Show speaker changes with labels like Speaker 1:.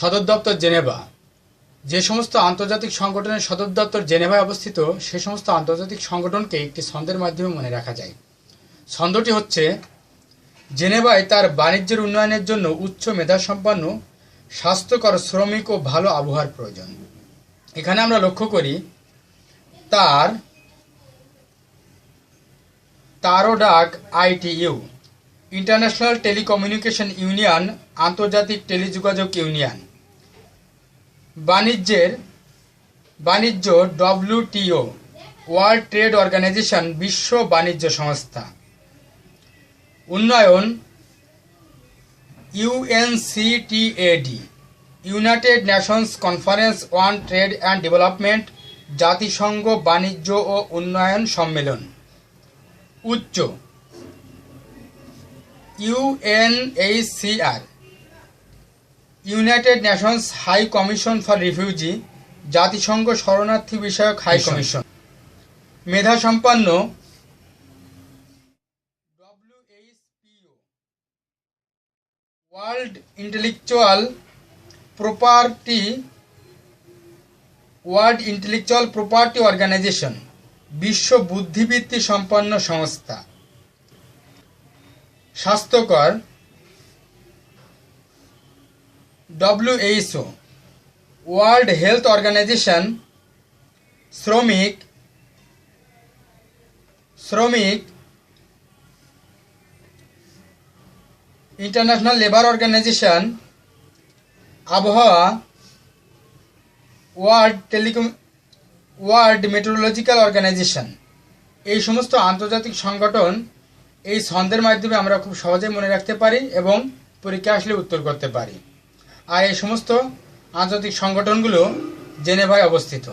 Speaker 1: সদর দপ্তর জেনেভা। যে সমস্ত আন্তর্জাতিক সংগঠনের সদর দপ্তর জেনেভায় অবস্থিত, সে সমস্ত আন্তর্জাতিক সংগঠনকে একটি ছন্দের মাধ্যমে মনে রাখা যায়। ছন্দটি হচ্ছে, জেনেভায় তার বাণিজ্যের উন্নয়নের জন্য উচ্চ মেধাসম্পন্ন, স্বাস্থ্যকর, শ্রমিক ও ভালো আবহাওয়ার প্রয়োজন। এখানে আমরা লক্ষ্য করি, তার, তারও ডাক আইটিইউ। ইন্টারন্যাশনাল টেলিকমিউনিকেশন ইউনিয়ন, আন্তর্জাতিক টেলিযোগাযোগ ইউনিয়ন। বাণিজ্যের, বাণিজ্য ডব্লিউটিও ওয়ার্ল্ড ট্রেড অর্গানাইজেশন বিশ্ব বাণিজ্য সংস্থা। উন্নয়ন UNCTAD United Nations Conference on Trade and Development, জাতিসংঘ বাণিজ্য ও উন্নয়ন সম্মেলন। উচ্চ UNHCR United Nations High Commission for refugee জাতিসংঘ শরণার্থী বিষয়ক হাই কমিশন মেধা সম্পন্ন WHPO world intellectual property world intellectual property organization বিশ্ব বুদ্ধিবৃত্তি সম্পন্ন সংস্থা স্বাস্থ্যকর ডব্লিউএইচও ওয়ার্ল্ড হেলথ অর্গানাইজেশন শ্রমিক শ্রমিক ইন্টারন্যাশনাল লেবার অর্গানাইজেশন আবহাওয়া world telecom world meteorological organization এই সমস্ত আন্তর্জাতিক সংগঠন এই ছন্দের মাধ্যমে আমরা খুব সহজে মনে রাখতে পারি এবং পরীক্ষা আসলে উত্তর করতে পারি। আর এই সমস্ত আন্তর্জাতিক সংগঠনগুলো জেনেভায় অবস্থিত।